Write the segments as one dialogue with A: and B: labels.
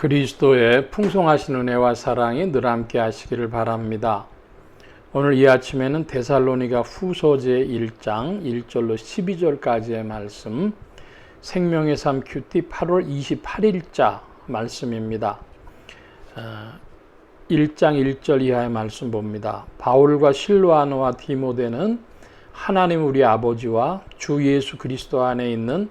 A: 그리스도의 풍성하신 은혜와 사랑이 늘 함께 하시기를 바랍니다. 오늘 이 아침에는 데살로니가 후서제 1장 1절로 12절까지의 말씀 생명의 삶 큐티 8월 28일자 말씀입니다. 1장 1절 이하의 말씀 봅니다. 바울과 실로아노와 디모데는 하나님 우리 아버지와 주 예수 그리스도 안에 있는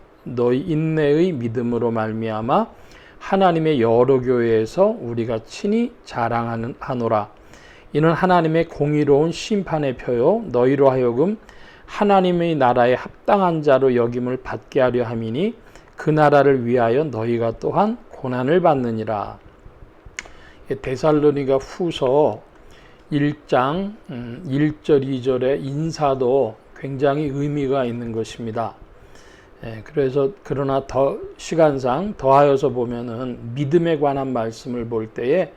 A: 너희 인내의 믿음으로 말미암아 하나님의 여러 교회에서 우리가 친히 자랑하는 하노라. 이는 하나님의 공의로운 심판의 표요 너희로 하여금 하나님의 나라에 합당한 자로 여김을 받게 하려 함이니 그 나라를 위하여 너희가 또한 고난을 받느니라. 데살로니가 후서 1장 1절 2절의 인사도 굉장히 의미가 있는 것입니다. 예, 그래서 그러나 더 시간상 더하여서 보면은 믿음에 관한 말씀을 볼 때에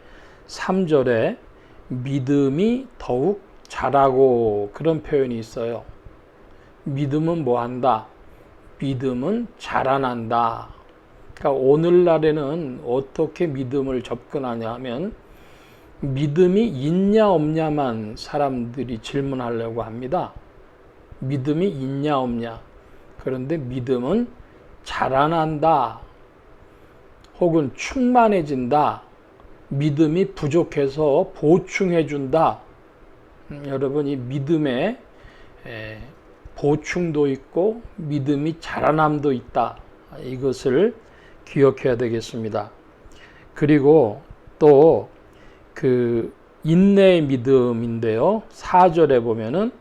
A: 3절에 믿음이 더욱 자라고 그런 표현이 있어요. 믿음은 뭐 한다? 믿음은 자라난다. 그러니까 오늘날에는 어떻게 믿음을 접근하냐 하면 믿음이 있냐 없냐만 사람들이 질문하려고 합니다. 믿음이 있냐 없냐. 그런데 믿음은 자라난다. 혹은 충만해진다. 믿음이 부족해서 보충해준다. 음, 여러분, 이 믿음에 에, 보충도 있고 믿음이 자라남도 있다. 이것을 기억해야 되겠습니다. 그리고 또 그 인내의 믿음인데요. 4절에 보면은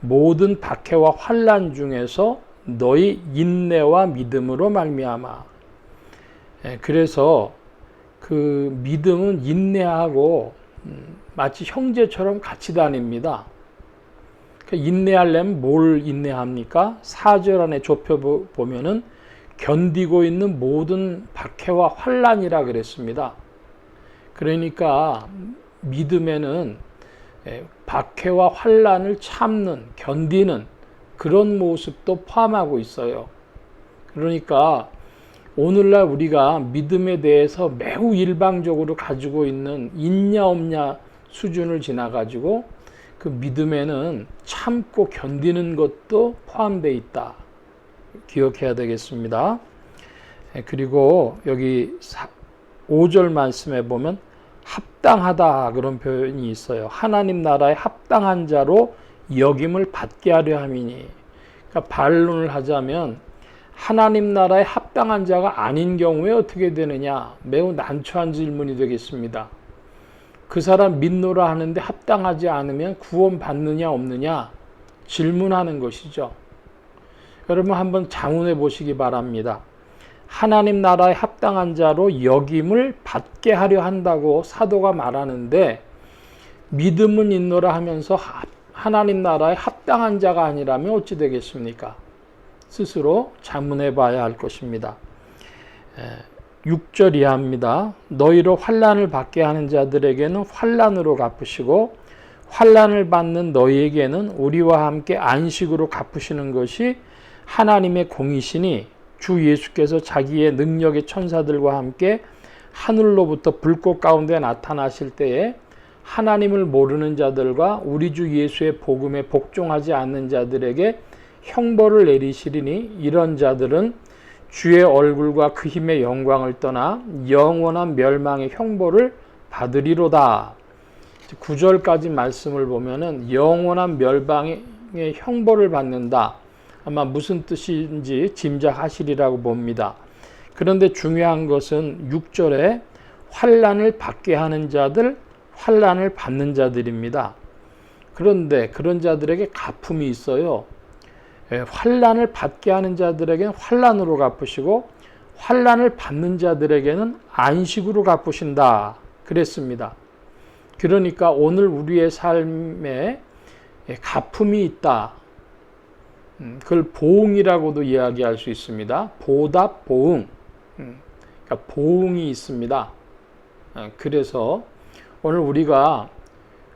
A: 모든 박해와 환란 중에서 너희 인내와 믿음으로 말미암아. 예, 그래서 그 믿음은 인내하고 음, 마치 형제처럼 같이 다닙니다. 그 인내하려면 뭘 인내합니까? 4절 안에 좁혀 보면은 견디고 있는 모든 박해와 환란이라 그랬습니다. 그러니까 믿음에는 예, 박해와 환란을 참는 견디는 그런 모습도 포함하고 있어요. 그러니까 오늘날 우리가 믿음에 대해서 매우 일방적으로 가지고 있는 있냐 없냐 수준을 지나가지고 그 믿음에는 참고 견디는 것도 포함되어 있다. 기억해야 되겠습니다. 예, 그리고 여기 5절 말씀에 보면 합당하다 그런 표현이 있어요. 하나님 나라에 합당한 자로 여김을 받게 하려 함이니 그러니까 반론을 하자면 하나님 나라에 합당한 자가 아닌 경우에 어떻게 되느냐 매우 난처한 질문이 되겠습니다. 그 사람 믿노라 하는데 합당하지 않으면 구원 받느냐 없느냐 질문하는 것이죠. 여러분 한번 장훈해 보시기 바랍니다. 하나님 나라에 합당한 자로 여김을 받게 하려 한다고 사도가 말하는데 믿음은 있노라 하면서 하나님 나라에 합당한 자가 아니라면 어찌 되겠습니까? 스스로 자문해 봐야 할 것입니다. 6절 이하입니다. 너희로 환란을 받게 하는 자들에게는 환란으로 갚으시고 환란을 받는 너희에게는 우리와 함께 안식으로 갚으시는 것이 하나님의 공이시니 주 예수께서 자기의 능력의 천사들과 함께 하늘로부터 불꽃 가운데 나타나실 때에 하나님을 모르는 자들과 우리 주 예수의 복음에 복종하지 않는 자들에게 형벌을 내리시리니 이런 자들은 주의 얼굴과 그 힘의 영광을 떠나 영원한 멸망의 형벌을 받으리로다. 9절까지 말씀을 보면은 영원한 멸망의 형벌을 받는다. 아마 무슨 뜻인지 짐작하시리라고 봅니다. 그런데 중요한 것은 6절에 환란을 받게 하는 자들 환란을 받는 자들입니다. 그런데 그런 자들에게 가품이 있어요. 예, 환란을 받게 하는 자들에게는 환란으로 갚으시고 환란을 받는 자들에게는 안식으로 갚으신다. 그랬습니다. 그러니까 오늘 우리의 삶에 가품이 있다. 음, 그걸 보응이라고도 이야기할 수 있습니다. 보답, 보응. 음, 그러니까 보응이 있습니다. 어, 그래서 오늘 우리가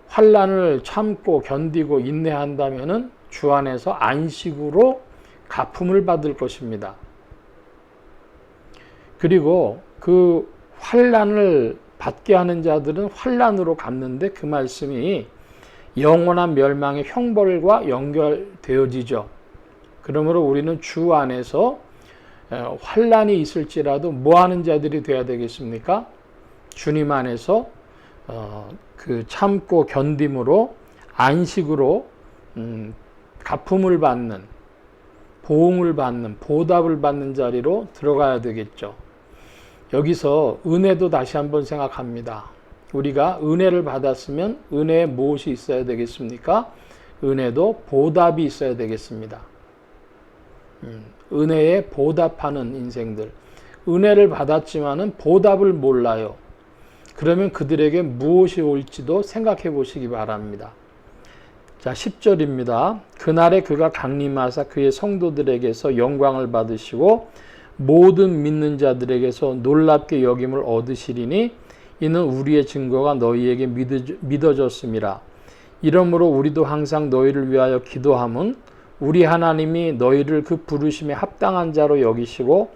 A: 환란을 참고 견디고 인내한다면은 주 안에서 안식으로 가품을 받을 것입니다. 그리고 그 환란을 받게 하는 자들은 환란으로 갚는데 그 말씀이 영원한 멸망의 형벌과 연결되어지죠. 그러므로 우리는 주 안에서 어, 환란이 있을지라도 뭐 하는 자들이 되어야 되겠습니까? 주님 안에서 어, 그 참고 견딤으로 안식으로 음, 가품을 받는 보응을 받는 보답을 받는 자리로 들어가야 되겠죠. 여기서 은혜도 다시 한번 생각합니다. 우리가 은혜를 받았으면 은혜에 무엇이 있어야 되겠습니까? 은혜도 보답이 있어야 되겠습니다. 음, 은혜에 보답하는 인생들. 은혜를 받았지만은 보답을 몰라요. 그러면 그들에게 무엇이 올지도 생각해 보시기 바랍니다. 자, 10절입니다. 그날에 그가 강림하사 그의 성도들에게서 영광을 받으시고 모든 믿는 자들에게서 놀랍게 여김을 얻으시리니 이는 우리의 증거가 너희에게 믿어졌습니다. 이러므로 우리도 항상 너희를 위하여 기도함은 우리 하나님이 너희를 그 부르심에 합당한 자로 여기시고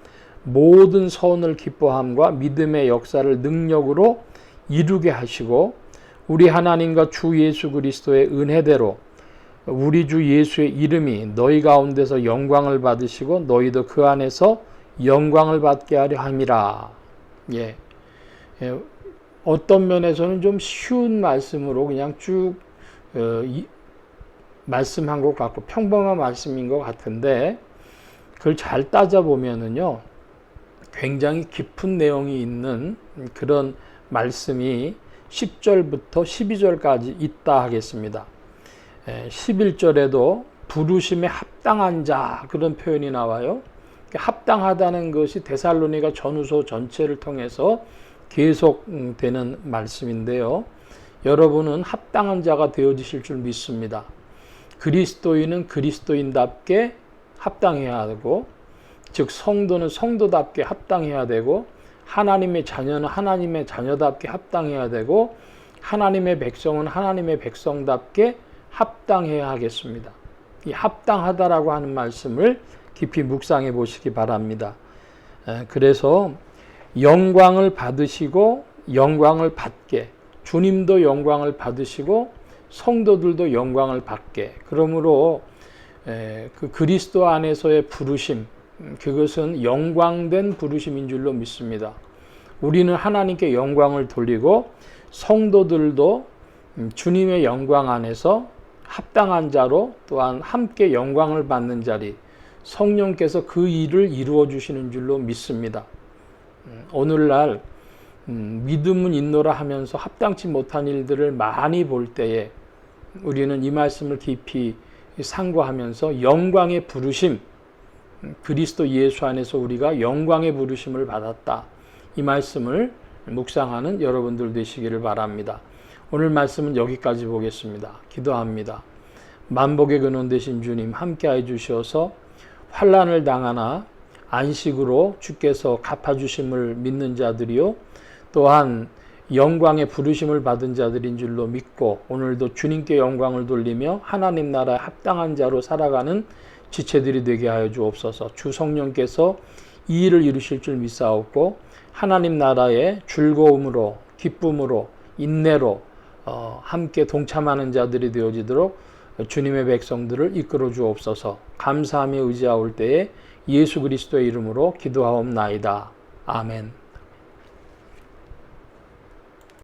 A: 모든 선을 기뻐함과 믿음의 역사를 능력으로 이루게 하시고 우리 하나님과 주 예수 그리스도의 은혜대로 우리 주 예수의 이름이 너희 가운데서 영광을 받으시고 너희도 그 안에서 영광을 받게 하려 함이라. 예. 예. 어떤 면에서는 좀 쉬운 말씀으로 그냥 쭉 어, 이, 말씀한 것 같고 평범한 말씀인 것 같은데 그걸 잘 따져보면은요 굉장히 깊은 내용이 있는 그런 말씀이 10절부터 12절까지 있다 하겠습니다. 11절에도 부르심에 합당한 자 그런 표현이 나와요. 합당하다는 것이 데살로니가 전후소 전체를 통해서 계속되는 말씀인데요. 여러분은 합당한 자가 되어지실 줄 믿습니다. 그리스도인은 그리스도인답게 합당해야 하고, 즉 성도는 성도답게 합당해야 되고, 하나님의 자녀는 하나님의 자녀답게 합당해야 되고, 하나님의 백성은 하나님의 백성답게 합당해야 하겠습니다. 이 합당하다라고 하는 말씀을 깊이 묵상해 보시기 바랍니다. 그래서 영광을 받으시고 영광을 받게 주님도 영광을 받으시고 성도들도 영광을 받게 그러므로 그 그리스도 안에서의 부르심 음, 그것은 영광된 부르심인 줄로 믿습니다. 우리는 하나님께 영광을 돌리고 성도들도 음, 주님의 영광 안에서 합당한 자로 또한 함께 영광을 받는 자리 성령께서 그 일을 이루어 주시는 줄로 믿습니다. 음, 오늘날 믿음은 있노라 하면서 합당치 못한 일들을 많이 볼 때에 우리는 이 말씀을 깊이 상고하면서 영광의 부르심, 그리스도 예수 안에서 우리가 영광의 부르심을 받았다. 이 말씀을 묵상하는 여러분들 되시기를 바랍니다. 오늘 말씀은 여기까지 보겠습니다. 기도합니다. 만복의 근원 되신 주님 함께해 주셔서 환란을 당하나 안식으로 주께서 갚아 주심을 믿는 자들이요 또한 영광의 부르심을 받은 자들인 줄로 믿고 오늘도 주님께 영광을 돌리며 하나님 나라에 합당한 자로 살아가는 지체들이 되게 하여 주옵소서. 주 성령께서 이 일을 이루실 줄 믿사옵고 하나님 나라의 즐거움으로 기쁨으로 인내로 어, 함께 동참하는 자들이 되어지도록 주님의 백성들을 이끌어 주옵소서. 감사하며 의지하올 때에 예수 그리스도의 이름으로 기도하옵나이다. 아멘.